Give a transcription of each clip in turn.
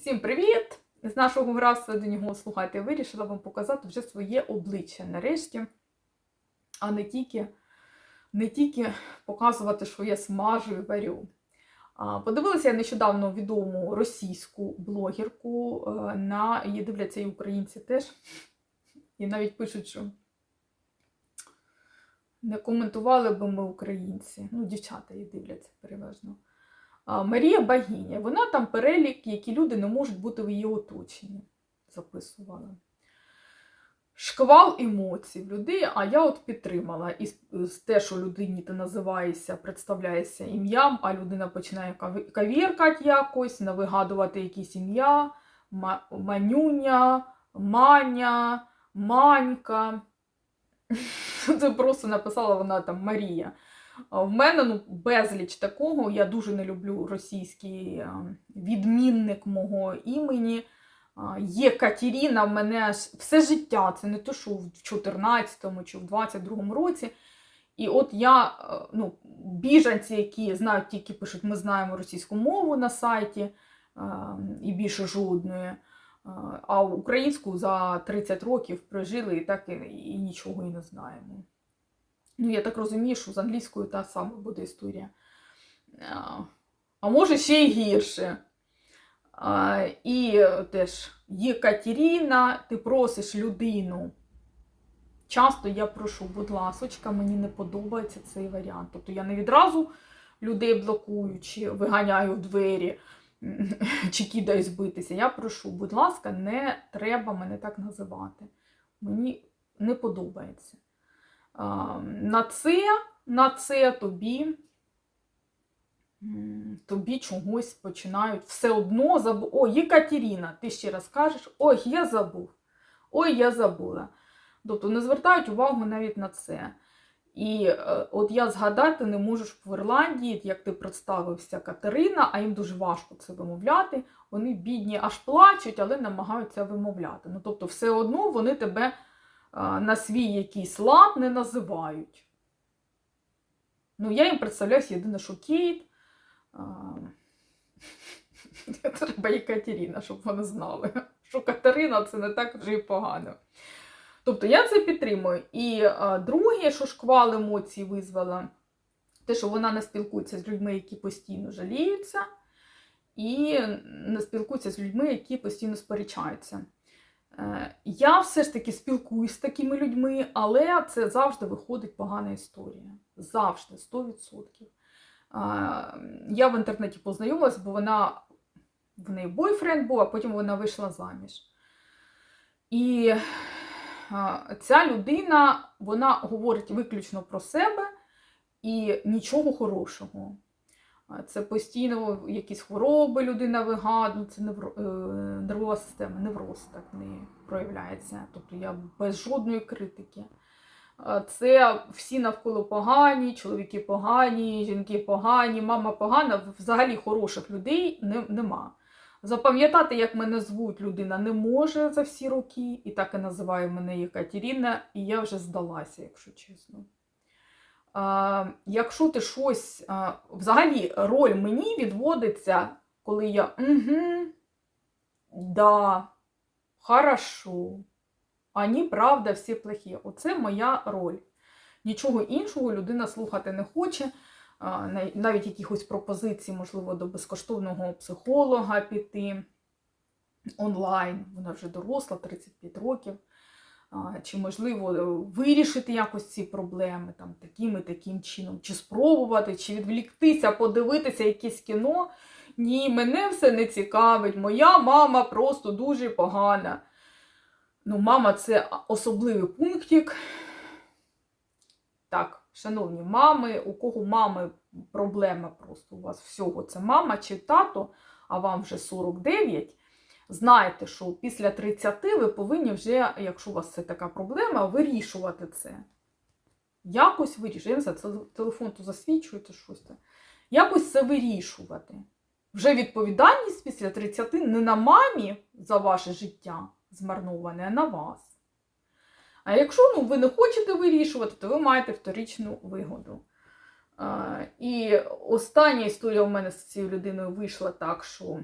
Всім привіт! З нашого нього слухайте, я вирішила вам показати вже своє обличчя нарешті, а не тільки, не тільки показувати, що я смажу і варю. Подивилася я нещодавно відому російську блогерку. е, На її дивляться і українці теж. І навіть пишуть, що не коментували би ми українці. Ну, дівчата її дивляться переважно. Марія Багіня. Вона там перелік, які люди не можуть бути в її оточенні. Записувала. Шквал емоцій в людей, а я от підтримала. І те, що людині ти називаєшся, представляєшся ім'ям, а людина починає кавіркати якось, навигадувати якісь ім'я, манюня, маня, манька. Це просто написала вона там Марія. В мене ну, безліч такого. Я дуже не люблю російський е, відмінник мого імені. Є Катерина, в мене все життя, це не то, що в 14-му чи в 22-му році. І от я, е, ну, біженці, які знають, тільки пишуть, ми знаємо російську мову на сайті е, і більше жодної. А українську за 30 років прожили і так і, і нічого і не знаємо. Ну, я так розумію, що з англійською та сама буде історія. А, може ще й гірше. А, і теж Єкатеріна, ти просиш людину. Часто я прошу, будь ласочка, мені не подобається цей варіант. Тобто я не відразу людей блокую, чи виганяю в двері, чи кидаю збитися. Я прошу, будь ласка, не треба мене так називати. Мені не подобається. На це, на це тобі, тобі чогось починають все одно забу. Ой, Єкатеріна, ти ще раз кажеш, ой, я забув. Ой, я забула. Тобто не звертають увагу навіть на це. І е, от я згадати не можу ж в Ірландії, як ти представився Катерина, а їм дуже важко це вимовляти. Вони бідні аж плачуть, але намагаються вимовляти. Ну, тобто, все одно вони тебе на свій якийсь лад не називають. Ну, я їм представляюся єдине, що Кейт. А... Треба і Катерина, щоб вони знали, що Катерина це не так вже і погано. Тобто я це підтримую. І а, друге, що шквал емоцій визвала, те, що вона не спілкується з людьми, які постійно жаліються, і не спілкується з людьми, які постійно сперечаються. Е, Я все ж таки спілкуюсь з такими людьми, але це завжди виходить погана історія. Завжди, 100%. Е, Я в інтернеті познайомилась, бо вона в неї бойфренд був, а потім вона вийшла заміж. І е, ця людина вона говорить виключно про себе і нічого хорошого. Це постійно якісь хвороби людина вигадує, це невро, е, нервова система, невроз так не проявляється. Тобто я без жодної критики. Це всі навколо погані, чоловіки погані, жінки погані, мама погана. Взагалі хороших людей не, нема. Запам'ятати, як мене звуть, людина не може за всі роки, і так і називає мене Єкатеріна, і я вже здалася, якщо чесно. Якщо ти щось. Взагалі, роль мені відводиться, коли я угу, да, хорошо. А ні, правда, всі плохі. Оце моя роль. Нічого іншого людина слухати не хоче. Навіть якихось пропозицій, можливо, до безкоштовного психолога піти онлайн. Вона вже доросла, 35 років. Чи можливо е, вирішити якось ці проблеми там, таким і таким чином, чи спробувати, чи відвліктися, подивитися якесь кіно. Ні, мене все не цікавить. Моя мама просто дуже погана. Ну, мама це особливий пунктик. Так, шановні мами, у кого мами проблема просто у вас всього це мама чи тато, а вам вже 49. Знайте, що після 30 ви повинні вже, якщо у вас це така проблема, вирішувати це. Якось вирішувати. Я не знаю, телефон то засвічує, чи щось. Це. Якось це вирішувати. Вже відповідальність після 30 не на мамі за ваше життя змарноване, а на вас. А якщо ну, ви не хочете вирішувати, то ви маєте вторичну вигоду. А, і остання історія у мене з цією людиною вийшла так, що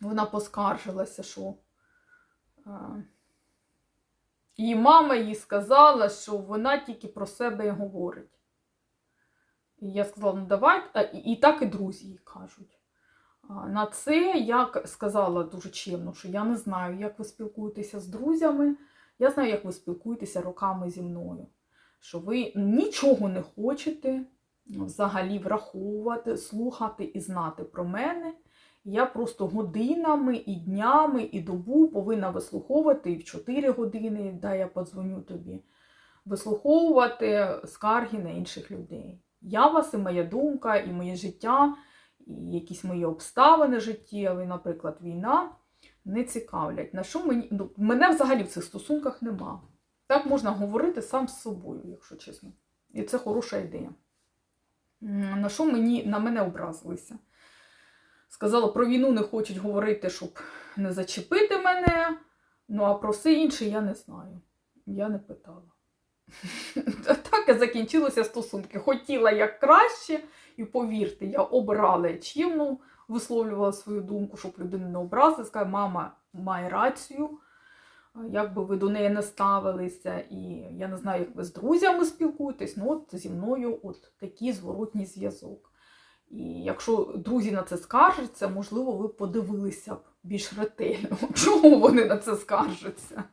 вона поскаржилася, що її мама їй сказала, що вона тільки про себе і говорить. І я сказала, ну давай, і, так і друзі їй кажуть. На це я сказала дуже чемно, що я не знаю, як ви спілкуєтеся з друзями. Я знаю, як ви спілкуєтеся роками зі мною. Що ви нічого не хочете взагалі враховувати, слухати і знати про мене. Я просто годинами і днями, і добу повинна вислуховувати і в 4 години, да, я подзвоню тобі, вислуховувати скарги на інших людей. Я вас і моя думка, і моє життя, і якісь мої обставини життєві, наприклад, війна, не цікавлять. На що мені ну, мене взагалі в цих стосунках нема. Так можна говорити сам з собою, якщо чесно. І це хороша ідея. На що мені на мене образилися? Сказала, про війну не хочуть говорити, щоб не зачепити мене. Ну а про все інше я не знаю. Я не питала. Так і закінчилися стосунки. Хотіла як краще, і повірте, я обрала чимно, висловлювала свою думку, щоб людину не образити. Сказала, мама має рацію, як би ви до неї не ставилися, і я не знаю, як ви з друзями спілкуєтесь, ну от зі мною от такий зворотній зв'язок. І якщо друзі на це скаржаться, можливо, ви подивилися б більш ретельно, чому вони на це скаржаться.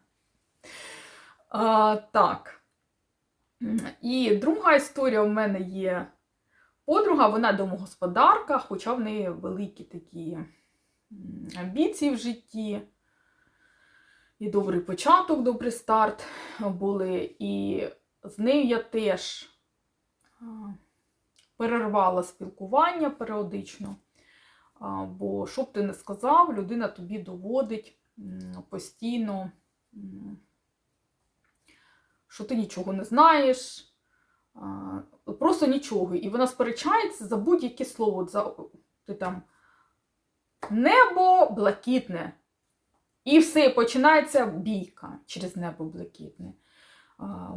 А, так. І друга історія в мене є подруга, вона домогосподарка, хоча в неї великі такі амбіції в житті. І добрий початок, добрий старт були. І з нею я теж перервала спілкування періодично. Бо, що б ти не сказав, людина тобі доводить постійно, що ти нічого не знаєш, просто нічого. І вона сперечається за будь-яке слово. За, ти там небо блакитне. І все, починається бійка через небо блакитне.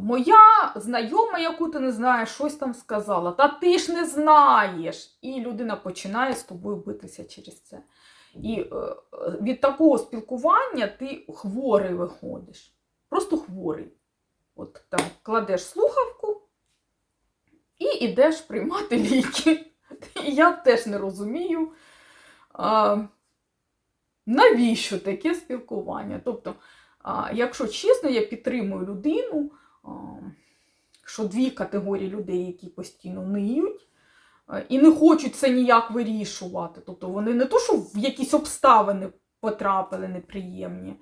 Моя знайома, яку ти не знаєш, щось там сказала. Та ти ж не знаєш. І людина починає з тобою битися через це. І е, від такого спілкування ти хворий виходиш. Просто хворий. От там кладеш слухавку і йдеш приймати ліки. Я теж не розумію. Навіщо таке спілкування? Тобто, якщо чесно, я підтримую людину, що дві категорії людей, які постійно ниють, і не хочуть це ніяк вирішувати. Тобто вони не то, що в якісь обставини потрапили неприємні,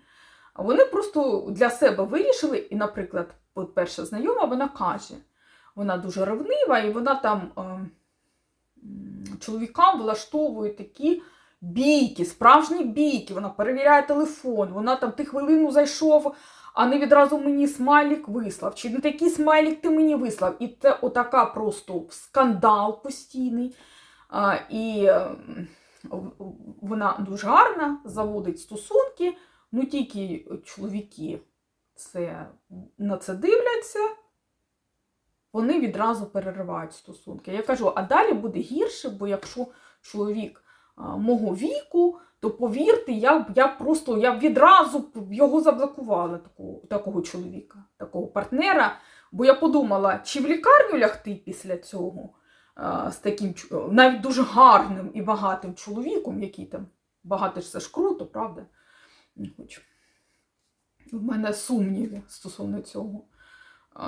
а вони просто для себе вирішили, і, наприклад, перша знайома, вона каже, вона дуже ревнива, і вона там чоловікам влаштовує такі бійки, справжні бійки. Вона перевіряє телефон, вона там ти хвилину зайшов, а не відразу мені смайлік вислав. Чи не такий смайлік ти мені вислав? І це отака просто скандал постійний. А, і вона дуже гарна, заводить стосунки, ну тільки чоловіки це, на це дивляться. Вони відразу переривають стосунки. Я кажу, а далі буде гірше, бо якщо чоловік мого віку, то повірте, я, я просто я відразу його заблокувала, такого, такого чоловіка, такого партнера. Бо я подумала, чи в лікарню лягти після цього з таким навіть дуже гарним і багатим чоловіком, який там багатий ж це ж круто, правда? Не. В мене сумніви стосовно цього.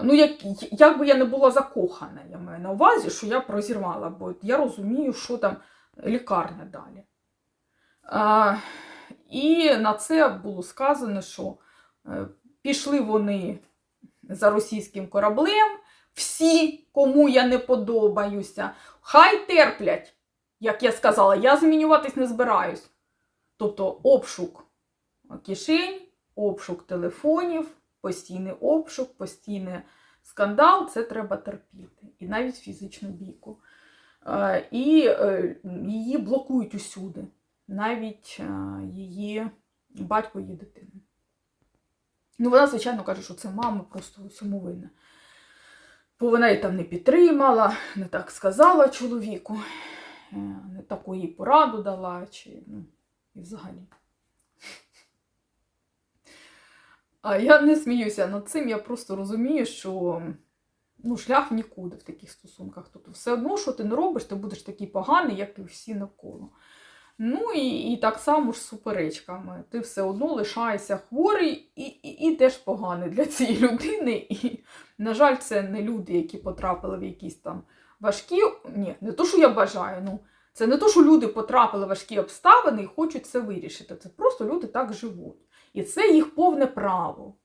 Ну, як, як би я не була закохана, я маю на увазі, що я б розірвала, бо я розумію, що там лікарня далі. А, і на це було сказано, що е, пішли вони за російським кораблем, всі, кому я не подобаюся, хай терплять, як я сказала, я змінюватись не збираюсь. Тобто обшук кишень, обшук телефонів, постійний обшук, постійний скандал це треба терпіти. І навіть фізичну бійку. Е, І е, її блокують усюди, навіть е, її батько її дитини. Ну, вона, звичайно, каже, що це мама просто усьому винна. Бо вона її там не підтримала, не так сказала чоловіку, не таку їй пораду дала. Чи, ну, і взагалі. А я не сміюся над цим, я просто розумію, що ну, шлях в нікуди в таких стосунках. Тобто все одно, що ти не робиш, ти будеш такий поганий, як і всі навколо. Ну і, і так само ж з суперечками. Ти все одно лишаєшся хворий і, і, і теж поганий для цієї людини. І, на жаль, це не люди, які потрапили в якісь там важкі. Ні, не то, що я бажаю. ну, Це не то, що люди потрапили в важкі обставини і хочуть це вирішити. Це просто люди так живуть. І це їх повне право.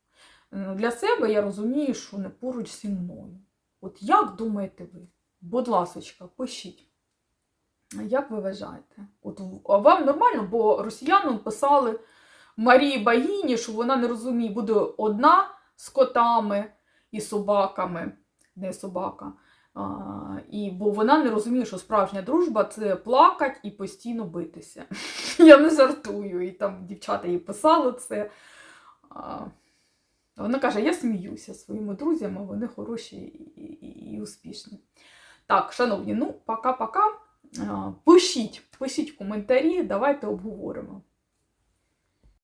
Для себе я розумію, що не поруч зі мною. От як думаєте ви? Будь ласочка, пишіть. Як ви вважаєте? От а вам нормально, бо росіянам писали Марії Багіні, що вона не розуміє, буде одна з котами і собаками, не собака. А, і, бо вона не розуміє, що справжня дружба це плакать і постійно битися. Я не жартую. І там дівчата їй писали це. А, вона каже: я сміюся своїми друзями, вони хороші і, і, і успішні. Так, шановні, ну, пока-пока. Пишіть, пишіть коментарі, давайте обговоримо.